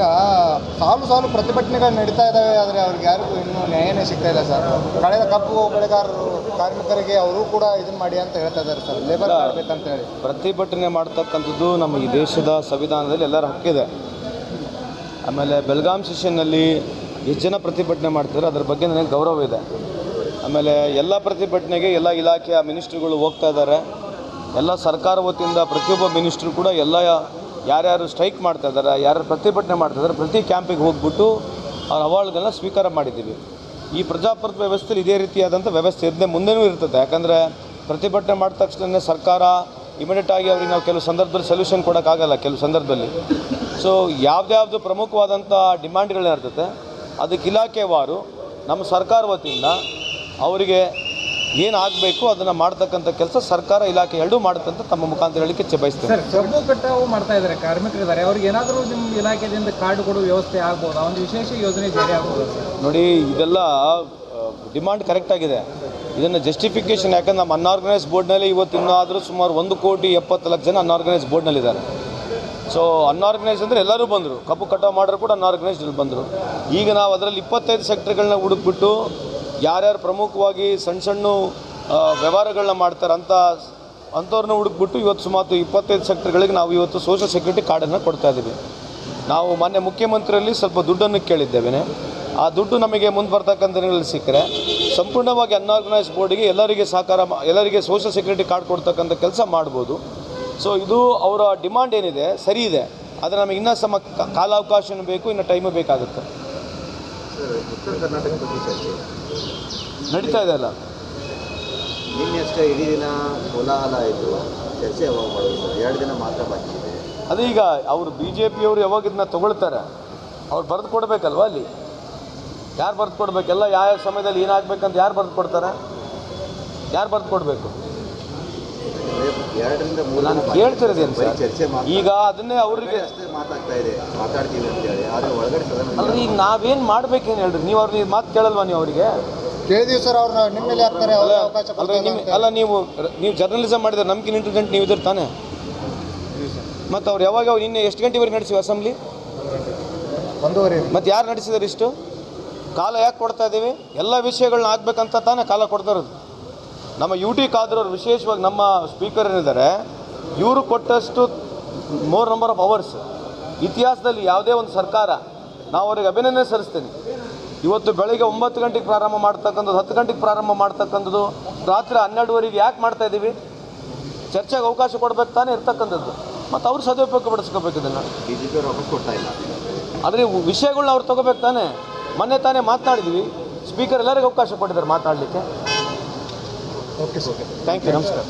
ಈಗ ಸಾಲು ಸಾಲು ಪ್ರತಿಭಟನೆಗಳು ನಡೀತಾ ಇದ್ದಾವೆ ಆದರೆ ಅವ್ರಿಗೆ ಯಾರಿಗೂ ಇನ್ನೂ ನ್ಯಾಯನೇ ಸಿಗ್ತಾ ಇಲ್ಲ ಸರ್. ಕಳೆದ ಕಬ್ಬು ಬೆಳೆಗಾರರು ಕಾರ್ಮಿಕರಿಗೆ ಅವರು ಕೂಡ ಇದನ್ನ ಮಾಡಿ ಅಂತ ಹೇಳ್ತಾ ಇದ್ದಾರೆ ಸರ್. ಲೇಬರ್ ಅಂತ ಹೇಳಿ. ಪ್ರತಿಭಟನೆ ಮಾಡ್ತಕ್ಕಂಥದ್ದು ನಮ್ಮ ಈ ದೇಶದ ಸಂವಿಧಾನದಲ್ಲಿ ಎಲ್ಲರ ಹಕ್ಕಿದೆ. ಆಮೇಲೆ ಬೆಳಗಾಂ ಸೆಷನ್ನಲ್ಲಿ ಎಷ್ಟು ಜನ ಪ್ರತಿಭಟನೆ ಮಾಡ್ತಾರೆ ಅದ್ರ ಬಗ್ಗೆ ನನಗೆ ಗೌರವ ಇದೆ. ಆಮೇಲೆ ಎಲ್ಲ ಪ್ರತಿಭಟನೆಗೆ ಎಲ್ಲ ಇಲಾಖೆಯ ಮಿನಿಸ್ಟ್ರುಗಳು ಹೋಗ್ತಾ ಇದ್ದಾರೆ. ಎಲ್ಲ ಸರ್ಕಾರ ವತಿಯಿಂದ ಪ್ರತಿಯೊಬ್ಬ ಮಿನಿಸ್ಟ್ರು ಕೂಡ ಎಲ್ಲ ಯಾರ್ಯಾರು ಸ್ಟ್ರೈಕ್ ಮಾಡ್ತಾ ಇದ್ದಾರೆ ಯಾರು ಪ್ರತಿಭಟನೆ ಮಾಡ್ತಾ ಇದ್ದಾರೆ, ಪ್ರತಿ ಕ್ಯಾಂಪಿಗೆ ಹೋಗ್ಬಿಟ್ಟು ಅವ್ರ ಅವಾರ್ಡ್ಗಳನ್ನ ಸ್ವೀಕಾರ ಮಾಡಿದ್ದೀವಿ. ಈ ಪ್ರಜಾಪ್ರಭುತ್ವ ವ್ಯವಸ್ಥೆಯಲ್ಲಿ ಇದೇ ರೀತಿಯಾದಂಥ ವ್ಯವಸ್ಥೆ ಇದ್ದೇ ಮುಂದೆನೂ ಇರ್ತದೆ. ಯಾಕಂದರೆ ಪ್ರತಿಭಟನೆ ಮಾಡಿದ ತಕ್ಷಣ ಸರ್ಕಾರ ಇಮಿಡಿಯೇಟ್ ಆಗಿ ಅವ್ರಿಗೆ ನಾವು ಕೆಲವು ಸಂದರ್ಭದಲ್ಲಿ ಸೊಲ್ಯೂಷನ್ ಕೊಡೋಕ್ಕಾಗಲ್ಲ ಕೆಲವು ಸಂದರ್ಭದಲ್ಲಿ. ಸೊ ಯಾವುದ್ಯಾವ್ದು ಪ್ರಮುಖವಾದಂಥ ಡಿಮ್ಯಾಂಡ್ಗಳೇನಿರ್ತದೆ ಅದಕ್ಕೆ ಇಲಾಖೆವಾರು ನಮ್ಮ ಸರ್ಕಾರ ವತಿಯಿಂದ ಅವರಿಗೆ ಏನು ಆಗಬೇಕು ಅದನ್ನು ಮಾಡ್ತಕ್ಕಂಥ ಕೆಲಸ ಸರ್ಕಾರ ಇಲಾಖೆ ಎರಡೂ ಮಾಡುತ್ತೆ ಅಂತ ತಮ್ಮ ಮುಖಾಂತರ ಹೇಳಿಕೆ ಇಚ್ಛೆ ಬಯಸ್ತೇನೆ. ಸರ್ ಕಬ್ಬು ಕಟಾವು ಮಾಡ್ತಾ ಇದ್ದಾರೆ ಕಾರ್ಮಿಕರಿದ್ದಾರೆ ಅವ್ರಿಗೆ ಏನಾದರೂ ನಿಮ್ಮ ಇಲಾಖೆಯಿಂದ ಕಾರ್ಡ್ ಕೊಡುವ ವ್ಯವಸ್ಥೆ ಆಗ್ಬೋದಾ? ಒಂದು ವಿಶೇಷ ಯೋಜನೆ ಜಾರಿ ಆಗ್ಬೋದಾ ನೋಡಿ ಇದೆಲ್ಲ ಡಿಮಾಂಡ್ ಕರೆಕ್ಟ್ ಆಗಿದೆ. ಇದನ್ನು ಜಸ್ಟಿಫಿಕೇಷನ್ ಯಾಕಂದ್ರೆ ನಮ್ಮ ಅನ್ಆರ್ಗನೈಸ್ ಬೋರ್ಡ್ನಲ್ಲಿ ಇವತ್ತು ಇನ್ನಾದರೂ ಸುಮಾರು ಒಂದು ಕೋಟಿ ಎಪ್ಪತ್ತು ಲಕ್ಷ ಜನ ಅನ್ಆರ್ಗನೈಸ್ ಬೋರ್ಡ್ನಲ್ಲಿದ್ದಾರೆ. ಸೊ ಅನ್ಆರ್ಗನೈಸ್ ಅಂದರೆ ಎಲ್ಲರೂ ಬಂದರು. ಕಬ್ಬು ಕಟಾವು ಮಾಡೋರು ಕೂಡ ಅನ್ಆರ್ಗನೈಸ್ಡ್ ಬಂದರು. ಈಗ ನಾವು ಅದರಲ್ಲಿ ಇಪ್ಪತ್ತೈದು ಸೆಕ್ಟರ್ಗಳನ್ನ ಹುಡುಕ್ಬಿಟ್ಟು ಯಾರ್ಯಾರು ಪ್ರಮುಖವಾಗಿ ಸಣ್ಣ ಸಣ್ಣ ವ್ಯವಹಾರಗಳನ್ನ ಮಾಡ್ತಾರೆ ಅಂತ ಅಂಥವ್ರನ್ನ ಹುಡುಕ್ಬಿಟ್ಟು ಇವತ್ತು ಸುಮಾರು ಇಪ್ಪತ್ತೈದು ಸೆಕ್ಟರ್ಗಳಿಗೆ ನಾವು ಇವತ್ತು ಸೋಷಿಯಲ್ ಸೆಕ್ಯೂರಿಟಿ ಕಾರ್ಡನ್ನು ಕೊಡ್ತಾ ಇದ್ದೀವಿ. ನಾವು ಮಾನ್ಯ ಮುಖ್ಯಮಂತ್ರಿಯಲ್ಲಿ ಸ್ವಲ್ಪ ದುಡ್ಡನ್ನು ಕೇಳಿದ್ದೇವೆ ಆ ದುಡ್ಡು ನಮಗೆ ಮುಂದೆ ಬರ್ತಕ್ಕಂಥ ದಿನಗಳಲ್ಲಿ ಸಿಕ್ಕರೆ, ಸಂಪೂರ್ಣವಾಗಿ ಅನ್ಆರ್ಗನೈಸ್ ಬೋರ್ಡಿಗೆ ಎಲ್ಲರಿಗೆ ಸಹಕಾರ ಎಲ್ಲರಿಗೆ ಸೋಷಿಯಲ್ ಸೆಕ್ಯೂರಿಟಿ ಕಾರ್ಡ್ ಕೊಡ್ತಕ್ಕಂಥ ಕೆಲಸ ಮಾಡ್ಬೋದು. ಸೊ ಇದು ಅವರ ಡಿಮಾಂಡ್ ಏನಿದೆ, ಸರಿ ಇದೆ. ಆದರೆ ನಮಗೆ ಇನ್ನೂ ಸಮ ಕಾಲಾವಕಾಶ ಬೇಕು, ಇನ್ನು ಟೈಮು ಬೇಕಾಗುತ್ತೆ ಉತ್ತರ ಕರ್ನಾಟಕ ಬಗ್ಗೆ ಚರ್ಚೆ. ನಡೀತಾ ಇದೆ ಅಲ್ಲ? ನಿನ್ನೆ ಅಷ್ಟೇ ಇಡೀ ದಿನ ಕೋಲಾಹಲ ಆಯಿತು ಚರ್ಚೆ ಯಾವಾಗ ಮಾಡೋದು ಎರಡು ದಿನ ಮಾತ್ರ ಬಾಕಿ ಇದೆ. ಅದೇ ಈಗ ಅವರು ಬಿ ಜೆ ಪಿಯವರು ಯಾವಾಗ ಇದನ್ನ ತಗೊಳ್ತಾರೆ? ಅವ್ರು ಬರೆದು ಕೊಡಬೇಕಲ್ವಾ ಅಲ್ಲಿ? ಯಾರು ಬರೆದು ಕೊಡಬೇಕೆಲ್ಲ ಯಾವ ಸಮಯದಲ್ಲಿ ಏನಾಗಬೇಕಂತ ಯಾರು ಬರೆದು ಕೊಡ್ತಾರೆ? ಯಾರು ಬರೆದು ಕೊಡಬೇಕು? ಎರಡರಿಂದ ಮೂರು ನಾನು. ಕೇಳ್ತಿರೋದೇನು ಸರ್? ಚರ್ಚೆ ಈಗ ಅದನ್ನೇ ಅವರಿಗೆ ಅಷ್ಟೇ ಮಾತಾಗ್ತಾ ಇದೆ ಮಾತಾಡ್ತೀವಿ ಅಂತೇಳಿ. ಆದರೆ ಒಳಗಡೆ ಸದನ ಅಲ್ರಿ ಈಗ ನಾವೇನು ಮಾಡ್ಬೇಕೇನು ಹೇಳ್ರಿ? ನೀವು ಅವ್ರಿಗೆ ಮಾತು ಕೇಳಲ್ವಾ ನೀವು ಅವರಿಗೆ? ಕೇಳಿದೀವಿ ಸರ್ ಅವ್ರನ್ನ ನಿಮ್ಮ ಮೇಲೆ ಹಾಕ್ತಾರೆ ಅವ್ರಿಗೆ ಅವಕಾಶ ನಿಮ್ಮ ಅಲ್ಲ ನೀವು ನೀವು ಜರ್ನಲಿಸಮ್ ಮಾಡಿದ್ರೆ ನಮ್ಗಿನ ಇಂಟೆಲಿಜೆಂಟ್ ನೀವು ಇದ್ರ ತಾನೆ? ಮತ್ತು ಅವ್ರು ಯಾವಾಗ ಅವ್ರು ನಿನ್ನೆ ಎಷ್ಟು ಗಂಟೆವರೆಗೆ ನಡೆಸಿ ಅಸೆಂಬ್ಲಿ? ಒಂದೂವರೆ. ಮತ್ತೆ ಯಾರು ನಡೆಸಿದಾರೆ ಇಷ್ಟು? ಕಾಲ ಯಾಕೆ ಕೊಡ್ತಾ ಇದ್ದೀವಿ ಎಲ್ಲ ವಿಷಯಗಳನ್ನ ಆಗ್ಬೇಕಂತ ತಾನೇ ಕಾಲ ಕೊಡ್ತಾ ಇರೋದು. ನಮ್ಮ ಯು ಟಿ ಖಾದ್ರವ್ರು ವಿಶೇಷವಾಗಿ ನಮ್ಮ ಸ್ಪೀಕರ್ ಏನಿದ್ದಾರೆ ಇವರು ಕೊಟ್ಟಷ್ಟು ಮೋರ್ ನಂಬರ್ ಆಫ್ ಅವರ್ಸ್ ಇತಿಹಾಸದಲ್ಲಿ ಯಾವುದೇ ಒಂದು ಸರ್ಕಾರ ನಾವು ಅವರಿಗೆ ಅಭಿನಂದನೆ ಸಲ್ಲಿಸ್ತೀನಿ. ಇವತ್ತು ಬೆಳಿಗ್ಗೆ ಒಂಬತ್ತು ಗಂಟೆಗೆ ಪ್ರಾರಂಭ ಮಾಡ್ತಕ್ಕಂಥದ್ದು ಹತ್ತು ಗಂಟೆಗೆ ಪ್ರಾರಂಭ ಮಾಡ್ತಕ್ಕಂಥದ್ದು ರಾತ್ರಿ ಹನ್ನೆರಡುವರೆಗೆ ಯಾಕೆ ಮಾಡ್ತಾ ಇದ್ದೀವಿ ಚರ್ಚೆಗೆ ಅವಕಾಶ ಕೊಡ್ಬೇಕು ತಾನೇ ಇರ್ತಕ್ಕಂಥದ್ದು. ಮತ್ತು ಅವರು ಸದುಪಯೋಗ ಪಡಿಸ್ಕೋಬೇಕು ಇದನ್ನು. ಆದರೆ ವಿಷಯಗಳನ್ನ ಅವ್ರು ತಗೋಬೇಕು ತಾನೇ. ಮೊನ್ನೆ ತಾನೇ ಮಾತನಾಡಿದ್ವಿ. ಸ್ಪೀಕರ್ ಎಲ್ಲರಿಗೂ ಅವಕಾಶ ಕೊಟ್ಟಿದ್ದಾರೆ ಮಾತಾಡಲಿಕ್ಕೆ ಓಕೆ ಸರ್ ಥ್ಯಾಂಕ್ ಯು ನಮಸ್ಕಾರ